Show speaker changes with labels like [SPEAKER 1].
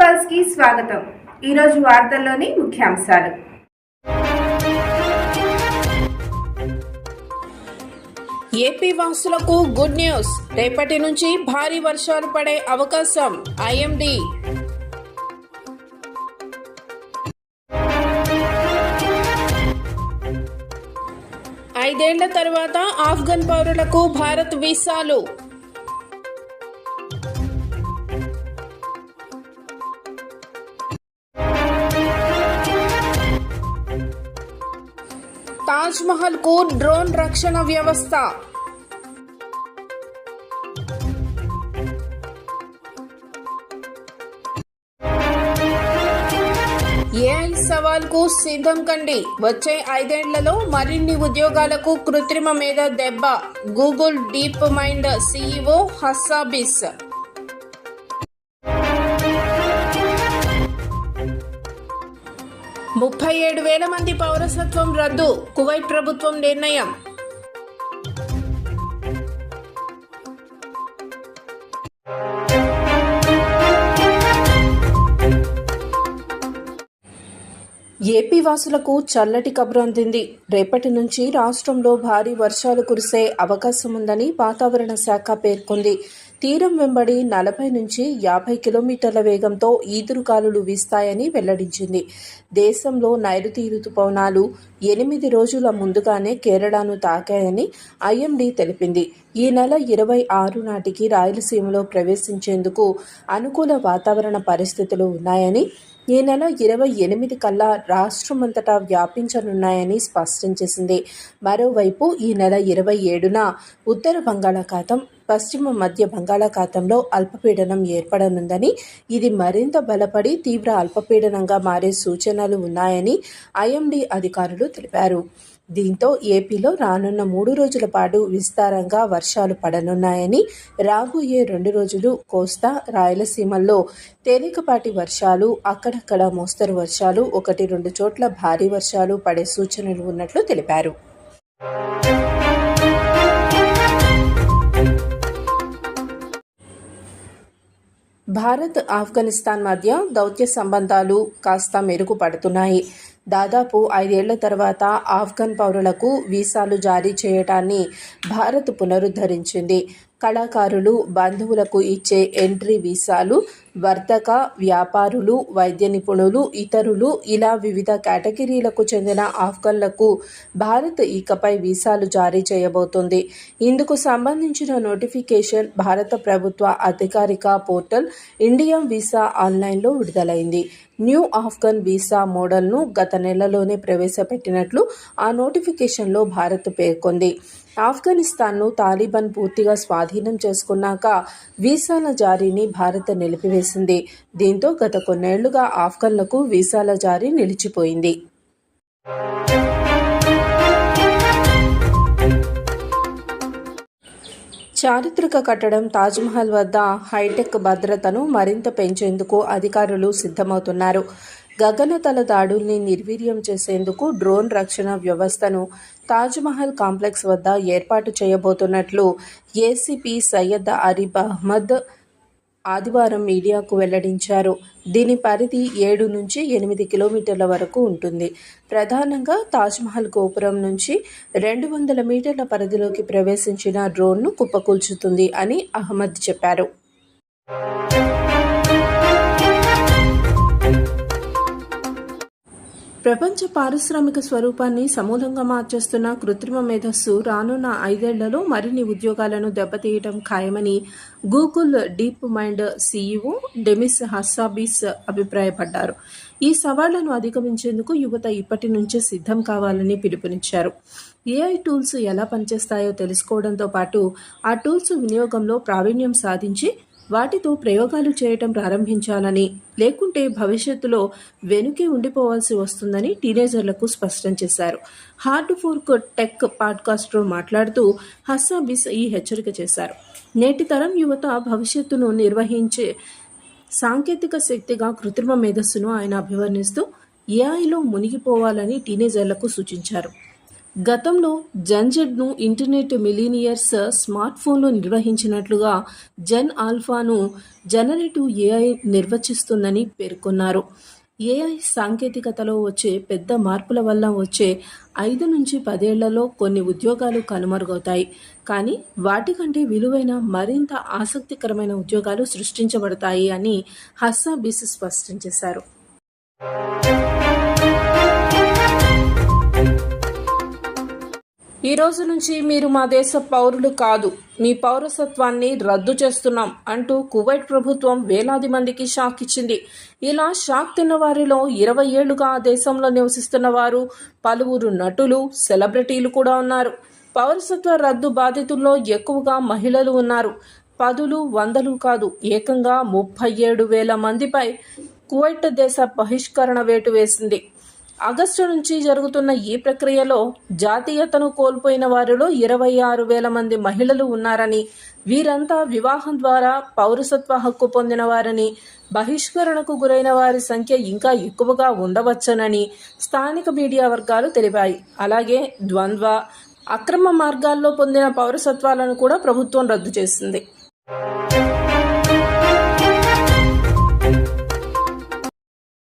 [SPEAKER 1] పల్స్కి స్వాగతం. ఈరోజు వార్తల్లోని ముఖ్యాంశాలు.
[SPEAKER 2] ఏపీ వాసులకు గుడ్ న్యూస్. రేపటి నుంచి భారీ వర్షాలు పడే అవకాశం ఐఎండి. ఐదేళ్ళ తర్వాత ఆఫ్ఘన్ పౌరులకు భారత్ వీసాలు. తాజ్మహల్కు కు డ్రోన్ రక్షణ వ్యవస్థ. ఏఐ సవాల్కు సిద్ధం కండి. వచ్చే ఐదేళ్ళలో మరిన్ని ఉద్యోగాలకు కృత్రిమ మీద దెబ్బ. Google DeepMind CEO Hassabis. ముప్పై ఏడు వేల మంది పౌరసత్వం రద్దు కువైట్ ప్రభుత్వం నిర్ణయం. ఏపీ వాసులకు చల్లటి కబురు అందింది. రేపటి నుంచి రాష్ట్రంలో భారీ వర్షాలు కురిసే అవకాశం ఉందని వాతావరణ శాఖ పేర్కొంది. తీరం వెంబడి నలభై నుంచి యాభై కిలోమీటర్ల వేగంతో ఈదురుగాలులు వీస్తాయని వెల్లడించింది. దేశంలో నైరుతి రుతుపవనాలు ఎనిమిది రోజుల ముందుగానే కేరళను తాకాయని ఐఎండీ తెలిపింది. ఈ నెల ఇరవై ఆరు నాటికి రాయలసీమలో ప్రవేశించేందుకు అనుకూల వాతావరణ పరిస్థితులు ఉన్నాయని ఈ నెల ఇరవై ఎనిమిది కల్లా రాష్ట్రమంతటా వ్యాపించనున్నాయని స్పష్టం చేసింది. మరోవైపు ఈ నెల ఇరవై ఏడున ఉత్తర బంగాళాఖాతం పశ్చిమ మధ్య బంగాళాఖాతంలో అల్పపీడనం ఏర్పడనుందని ఇది మరింత బలపడి తీవ్ర అల్పపీడనంగా మారే సూచనలు ఉన్నాయని ఐఎండీ అధికారులు తెలిపారు. దీంతో ఏపీలో రానున్న మూడు రోజుల పాటు విస్తారంగా వర్షాలు పడనున్నాయని రాబోయే రెండు రోజులు కోస్తా రాయలసీమల్లో తేలికపాటి వర్షాలు అక్కడక్కడ మోస్తరు వర్షాలు ఒకటి రెండు చోట్ల భారీ వర్షాలు పడే సూచనలు ఉన్నట్లు తెలిపారు. భారత్ ఆఫ్ఘనిస్తాన్ మధ్య దౌత్య సంబంధాలు కాస్త మెరుగుపడుతున్నాయి. దాదాపు ఐదేళ్ళ తర్వాత ఆఫ్ఘన్ పౌరులకు వీసాలు జారీ చేయటాన్ని భారత్ పునరుద్ధరించింది. కళాకారులు బంధువులకు ఇచ్చే ఎంట్రీ వీసాలు వర్తక వ్యాపారులు వైద్య నిపుణులు ఇతరులు ఇలా వివిధ కేటగిరీలకు చెందిన ఆఫ్ఘన్లకు భారత్ ఇకపై వీసాలు జారీ చేయబోతుంది. ఇందుకు సంబంధించిన నోటిఫికేషన్ భారత ప్రభుత్వ అధికారిక పోర్టల్ ఇండియా వీసా ఆన్లైన్లో విడుదలైంది. న్యూ ఆఫ్ఘన్ వీసా మోడల్ను గత నెలలోనే ప్రవేశపెట్టినట్లు ఆ నోటిఫికేషన్లో భారత్ పేర్కొంది. ఆఫ్ఘనిస్తాన్ను తాలిబాన్ పూర్తిగా స్వాధీనం చేసుకున్నాక వీసాల జారీని భారత్ నిలిపివేసింది. దీంతో గత కొన్నేళ్ళుగా ఆఫ్ఘన్లకు వీసాల జారీ నిలిచిపోయింది. చారిత్రక కట్టడం తాజ్మహల్ వద్ద హైటెక్ భద్రతను మరింత పెంచేందుకు అధికారులు సిద్ధమవుతున్నారు. గగనతల దాడుల్ని నిర్వీర్యం చేసేందుకు డ్రోన్ రక్షణ వ్యవస్థను తాజ్మహల్ కాంప్లెక్స్ వద్ద ఏర్పాటు చేయబోతున్నట్లు ఏసీపీ సయ్యద్ అరీబ్ అహ్మద్ ఆదివారం మీడియాకు వెల్లడించారు. దీని పరిధి ఏడు నుంచి ఎనిమిది కిలోమీటర్ల వరకు ఉంటుంది. ప్రధానంగా తాజ్మహల్ గోపురం నుంచి రెండు వందల మీటర్ల పరిధిలోకి ప్రవేశించిన డ్రోన్ను కుప్పకూల్చుతుంది అని అహ్మద్ చెప్పారు. ప్రపంచ పారిశ్రామిక స్వరూపాన్ని సమూలంగా మార్చేస్తున్న కృత్రిమ మేధస్సు రానున్న ఐదేళ్ళలో మరిన్ని ఉద్యోగాలను దెబ్బతీయటం ఖాయమని Google DeepMind CEO Demis Hassabis అభిప్రాయపడ్డారు. ఈ సవాళ్ళను అధిగమించేందుకు యువత ఇప్పటి నుంచే సిద్ధం కావాలని పిలుపునిచ్చారు. ఏఐ టూల్స్ ఎలా పనిచేస్తాయో తెలుసుకోవడంతో పాటు ఆ టూల్స్ వినియోగంలో ప్రావీణ్యం సాధించి వాటితో ప్రయోగాలు చేయటం ప్రారంభించాలని లేకుంటే భవిష్యత్తులో వెనుకే ఉండిపోవాల్సి వస్తుందని టీనేజర్లకు స్పష్టం చేశారు. హార్డ్ ఫోర్క్ టెక్ పాడ్కాస్ట్లో మాట్లాడుతూ హస్సాబిస్ ఈ హెచ్చరిక చేశారు. నేటి తరం యువత భవిష్యత్తును నిర్వహించే సాంకేతిక శక్తిగా కృత్రిమ మేధస్సును ఆయన అభివర్ణిస్తూ ఏఐలో మునిగిపోవాలని టీనేజర్లకు సూచించారు. గతంలో జన్జెడ్ను ఇంటర్నెట్ మిలీనియర్స్ స్మార్ట్ ఫోన్లో నిర్వహించినట్లుగా జన్ ఆల్ఫాను జనరేటివ్ ఏఐ నిర్వచిస్తుందని పేర్కొన్నారు. ఏఐ సాంకేతికతలో వచ్చే పెద్ద మార్పుల వల్ల వచ్చే ఐదు నుంచి పదేళ్ళలో కొన్ని ఉద్యోగాలు కనుమరుగవుతాయి. కానీ వాటికంటే విలువైన మరింత ఆసక్తికరమైన ఉద్యోగాలు సృష్టించబడతాయి అని హస్సా బిస్ స్పష్టం చేశారు. ఈ రోజు నుంచి మీరు మా దేశ పౌరులు కాదు మీ పౌరసత్వాన్ని రద్దు చేస్తున్నాం అంటూ కువైట్ ప్రభుత్వం వేలాది మందికి షాక్ ఇచ్చింది. ఇలా షాక్ తిన్న వారిలో ఇరవై ఏళ్ళుగా ఆ దేశంలో నివసిస్తున్న వారు పలువురు నటులు సెలబ్రిటీలు కూడా ఉన్నారు. పౌరసత్వ రద్దు బాధితుల్లో ఎక్కువగా మహిళలు ఉన్నారు. పదులు వందలు కాదు ఏకంగా ముప్పై ఏడు వేల మందిపై కువైట్ దేశ బహిష్కరణ వేటు వేసింది. ఆగస్టు నుంచి జరుగుతున్న ఈ ప్రక్రియలో జాతీయతను కోల్పోయిన వారిలో ఇరవై ఆరు వేల మంది మహిళలు ఉన్నారని వీరంతా వివాహం ద్వారా పౌరసత్వ హక్కు పొందిన వారని బహిష్కరణకు గురైన వారి సంఖ్య ఇంకా ఎక్కువగా ఉండవచ్చనని స్థానిక మీడియా వర్గాలు తెలిపాయి. అలాగే ద్వంద్వ అక్రమ మార్గాల్లో పొందిన పౌరసత్వాలను కూడా ప్రభుత్వం రద్దు చేసింది.